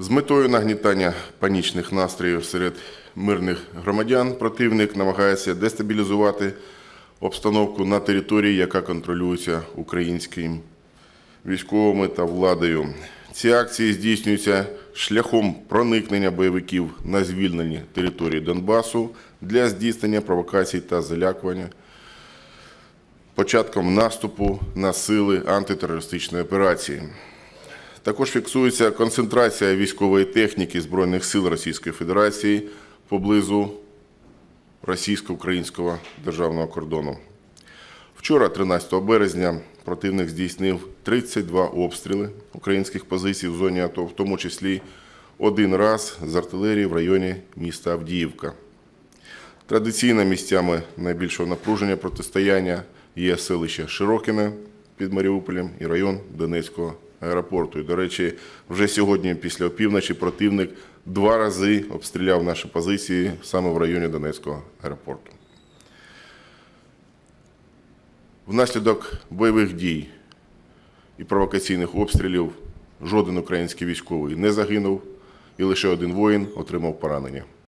З метою нагнітання панічних настроїв серед мирних громадян противник намагається дестабілізувати обстановку на території, яка контролюється українським військовими та владою. Ці акції здійснюються шляхом проникнення бойовиків на звільнені території Донбасу для здійснення провокацій та залякування початком наступу на сили антитерористичної операції. Також фіксується концентрація військової техніки Збройних сил Російської Федерації поблизу російсько-українського державного кордону. Вчора, 13 березня, противник здійснив 32 обстріли українських позицій в зоні АТО, в тому числі один раз з артилерії в районі міста Авдіївка. Традиційно місцями найбільшого напруження протистояння є селище Широкине під Маріуполем і район Донецького аеропорту. І, до речі, вже сьогодні, після опівночі, противник два рази обстріляв наші позиції саме в районі Донецького аеропорту. Внаслідок бойових дій і провокаційних обстрілів жоден український військовий не загинув, і лише один воїн отримав поранення.